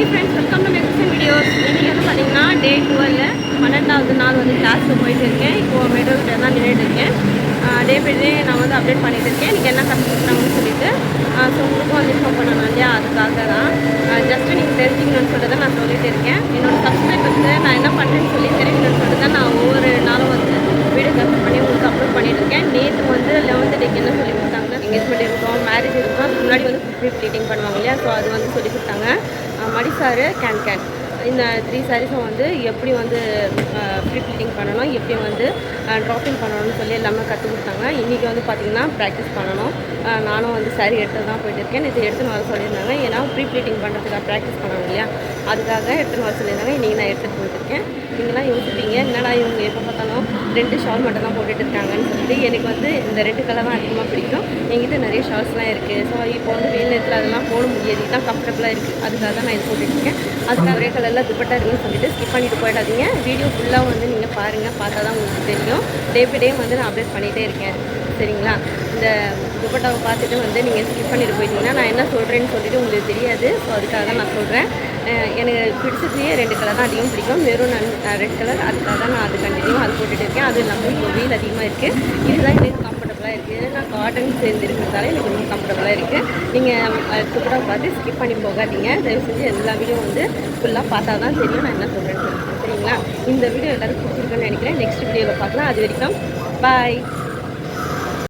Hi friends welcome to மெக்ஸன் videos இன்றைக்கி வந்து பார்த்தீங்கன்னா டே டுவெல் பன்னெண்டாவது நாள் வந்து கிளாஸுக்கு போயிட்டு இருக்கேன். இப்போது மெட்ரோக்கிட்ட தான் நின்றுட்டு இருக்கேன். டே பை டே நான் வந்து அப்டேட் பண்ணிகிட்டு இருக்கேன். இன்றைக்கி என்ன கற்றுக்கிட்டாங்கன்னு சொல்லிட்டு ஸோ உங்களுக்கும் வந்து இன்ஃபார்ம் பண்ணணும் இல்லையா? அதுக்காக தான். ஜஸ்ட்டு நீங்கள் தெரிஞ்சுக்கணும்னு சொல்லிட்டு தான் நான் சொல்லிகிட்டு இருக்கேன். என்னோட சப்ஸ்கிரைபர்ஸ்க்கு நான் என்ன பண்ணுறேன்னு சொல்லி தெரிஞ்சுக்கணும்னு சொல்லிட்டு தான் நான் ஒவ்வொரு நாளும் வந்து வீடியோ கவர் பண்ணி உங்களுக்கு அப்லோட் பண்ணிட்டு இருக்கேன் நேற்று வந்து லெவன்த் டேக்கு என்ன சொல்லி கொடுத்தாங்க எங்கேஜ்மெண்ட் இருக்கும் மேரேஜ் இருக்கும் அதுக்கு முன்னாடி வந்து ப்ரீ ப்ளீட்டிங் பண்ணுவாங்க இல்லையா? ஸோ அது வந்து சொல்லி கொடுத்தாங்க. மடி சாரு கேன் கேன் இந்த த்ரீ சாரீஸும் வந்து எப்படி வந்து ப்ரீ ப்ளீட்டிங் பண்ணணும் எப்படி வந்து ட்ராப்பிங் பண்ணணும்னு சொல்லி எல்லாமே கற்றுக் கொடுத்தாங்க. இன்றைக்கி வந்து பார்த்திங்கன்னா ப்ராக்டிஸ் பண்ணணும். நானும் வந்து சாரி எடுத்து தான் போயிட்டு இருக்கேன். இது எடுத்துன்னு வர சொல்லியிருந்தாங்க. ஏன்னா ப்ரீ ப்ளீட்டிங் பண்ணுறதுக்காக ப்ராக்டிஸ் பண்ணணும் இல்லையா? அதுக்காக எடுத்துன்னு வர சொல்லியிருந்தாங்க. இன்றைக்கி நான் எடுத்துகிட்டு போயிட்டு இருக்கேன். நீங்களாம் யோசிப்பீங்க. என்னடா இவங்க எப்போ பார்த்தாலும் ரெண்டு ஷால் மட்டும் தான் போட்டுட்டு இருக்காங்கன்னு சொல்லிட்டு எனக்கு வந்து இந்த ரெண்டு கலர் தான் அதிகமாக பிடிக்கும். எங்கிட்ட நிறைய ஷால்ஸ்லாம் இருக்குது ஸோ இப்போ வந்து வெயில் நேரத்தில் அதெல்லாம் போட முடியாது. இதுதான் கம்ஃபர்டபுளாக இருக்குது அதுக்காக தான் நான் இது போட்டுட்டு இருக்கேன். அதுக்காக ஒரே கலரில் துப்பட்டா இருக்குன்னு சொல்லிட்டு ஸ்கிப் பண்ணிட்டு போயிடாதீங்க. வீடியோ ஃபுல்லாக வந்து நீங்கள் பாருங்கள் பார்த்தா தான் உங்களுக்கு தெரியும். டே பை டே வந்து நான் அப்டேட் பண்ணிகிட்டே இருக்கேன். சரிங்களா? இந்த துப்பட்டாவை பார்த்துட்டு வந்து நீங்கள் ஸ்கிப் பண்ணிட்டு போயிட்டீங்கன்னா நான் என்ன சொல்கிறேன்னு சொல்லிட்டு உங்களுக்கு தெரியாது. ஸோ அதுக்காக தான் நான் சொல்கிறேன் எனக்கு பிடிச்சதுலேயே ரெண்டு கலர் தான் அதிகம் பிடிக்கும். வெறும் நான் ரெட் கலர் அதுக்காக தான் நான் அது கண்டினியூ அது போட்டுட்டு இருக்கேன். அது இல்லாமல் இப்போ வெயில் அதிகமாக இருக்குது இதுதான் எனக்கு கம்ஃபர்டபுளாக இருக்குது நான் காட்டன் சேர்ந்து இருக்கிறதால எனக்கு ரொம்ப கம்ஃபர்டபுளாக இருக்குது நீங்கள் சூப்பராக பார்த்து ஸ்கிப் பண்ணி போகாதீங்க. தயவு செஞ்சு எல்லா வீடியோ வந்து ஃபுல்லாக பார்த்தா தான் தெரியும். நான் என்ன சொல்கிறேன்னு சரிங்களா? இந்த வீடியோ எல்லோரும் பிடிச்சிருக்குன்னு நினைக்கிறேன். நெக்ஸ்ட் வீடியோவில் பார்க்கலாம். அது வரைக்கும் பாய்